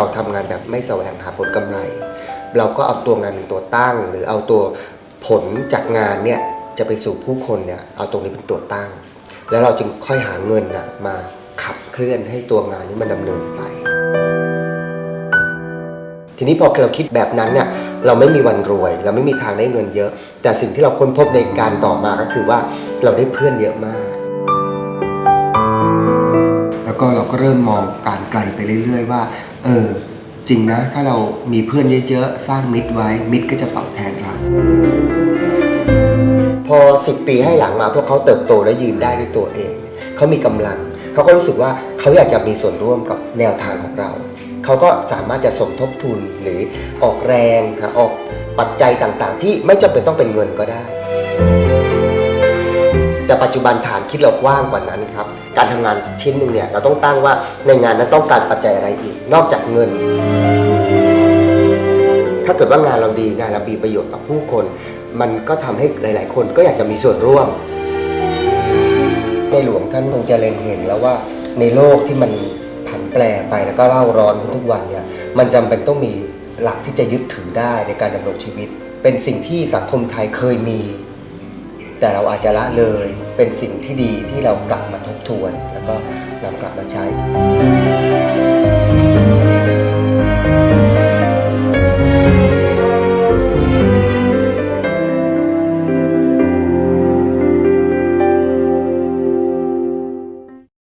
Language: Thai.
เราทำงานแบบไม่แสวงหาผลกำไร เราก็เอาตัวงานเป็นตัวตั้ง หรือเอาตัวผลจากงานเนี่ยจะไปสู่ผู้คนเนี่ยเอาตรงนี้เป็นตัวตั้ง แล้วเราจึงค่อยหาเงินนะมาขับเคลื่อนให้ตัวงานนี้มันดำเนินไป ทีนี้พอเราคิดแบบนั้นเนี่ยเราไม่มีวันรวย เราไม่มีทางได้เงินเยอะ แต่สิ่งที่เราค้นพบในการต่อมาก็คือว่าเราได้เพื่อนเยอะมาก ก็เริ่มมองการไกลไปเรื่อย ๆ ว่า เออ จริงนะ ถ้าเรามีเพื่อนเยอะๆ สร้างมิตรไว้ มิตรก็จะตอบแทนเรา พอ10ปีให้หลังมาพวกเขาเติบโตและยืนได้ด้วยตัวเอง เขามีกำลัง เขาก็รู้สึกว่าเขาอยากจะมีส่วนร่วมกับแนวทางของเรา เขาก็สามารถจะสมทบทุนหรือออกแรงออกปัจจัยต่างๆ ที่ไม่จำเป็นต้องเป็นเงินก็ได้ แต่ปัจจุบันฐานคิดเรากว้างกว่านั้นครับ การทำงานชิ้นหนึ่งเนี่ยเราต้องตั้งว่าในงานนั้นต้องการปัจจัยอะไรอีก นอกจากเงิน ถ้าเกิดว่างานเราดีงานเรามีประโยชน์ต่อผู้คน มันก็ทำให้หลาย ๆ คนก็อยากจะมีส่วนร่วม ในหลวงท่านคงจะเล็งเห็นแล้วว่าในโลกที่มันผันแปรไปแล้วก็เล่าร้อนขึ้นทุกวันเนี่ยมันจำเป็นต้องมีหลักที่จะยึดถือได้ในการดำรงชีวิต เป็นสิ่งที่สังคมไทยเคยมี แต่เราอาจจะละเลยเป็นสิ่งที่ดีที่เรากลับมาทบทวน แล้วก็นำกลับมาใช้